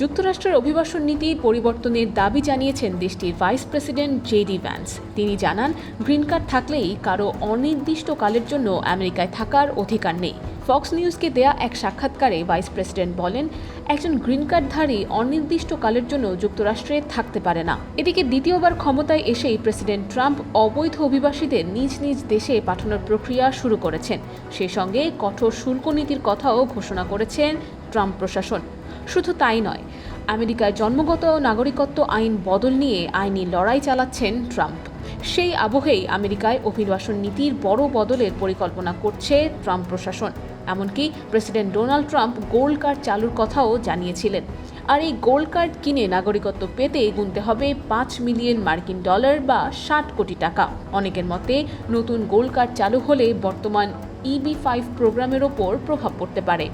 যুক্তরাষ্ট্রের অভিবাসন নীতি পরিবর্তনের দাবি জানিয়েছেন দেশটির ভাইস প্রেসিডেন্ট জেডি ভ্যান্স। তিনি জানান, গ্রিন কার্ড থাকলেই কারও অনির্দিষ্টকালের জন্য আমেরিকায় থাকার অধিকার নেই। ফক্স নিউজকে দেয়া এক সাক্ষাৎকারে ভাইস প্রেসিডেন্ট বলেন, একজন গ্রিন কার্ডধারী অনির্দিষ্টকালের জন্য যুক্তরাষ্ট্রে থাকতে পারে না। এদিকে দ্বিতীয়বার ক্ষমতায় এসেই প্রেসিডেন্ট ট্রাম্প অবৈধ অভিবাসীদের নিজ নিজ দেশে পাঠানোর প্রক্রিয়া শুরু করেছেন। সেই সঙ্গে কঠোর শুল্ক নীতির কথাও ঘোষণা করেছেন ট্রাম্প প্রশাসন। শুধু তাই নয় আমেরিকার জন্মগত নাগরিকত্ব আইন বদল নিয়ে আইনি লড়াই চালাচ্ছেন ট্রাম্প। সেই আবহেই আমেরিকায় অভিবাসন নীতির বড় বদলের পরিকল্পনা করছে ট্রাম্প প্রশাসন। এমনকি president Donald Trump gold card চালুর কথাও জানিয়েছিলেন। আর এই গোল্ড কার্ড কিনে নাগরিকত্ব পেতে গুনতে হবে পাঁচ মিলিয়ন মার্কিন ডলার বা ষাট কোটি টাকা। অনেকের মতে, নতুন গোল্ড কার্ড চালু হলে বর্তমান ইবি ফাইভ প্রোগ্রামের ওপর প্রভাব পড়তে পারে।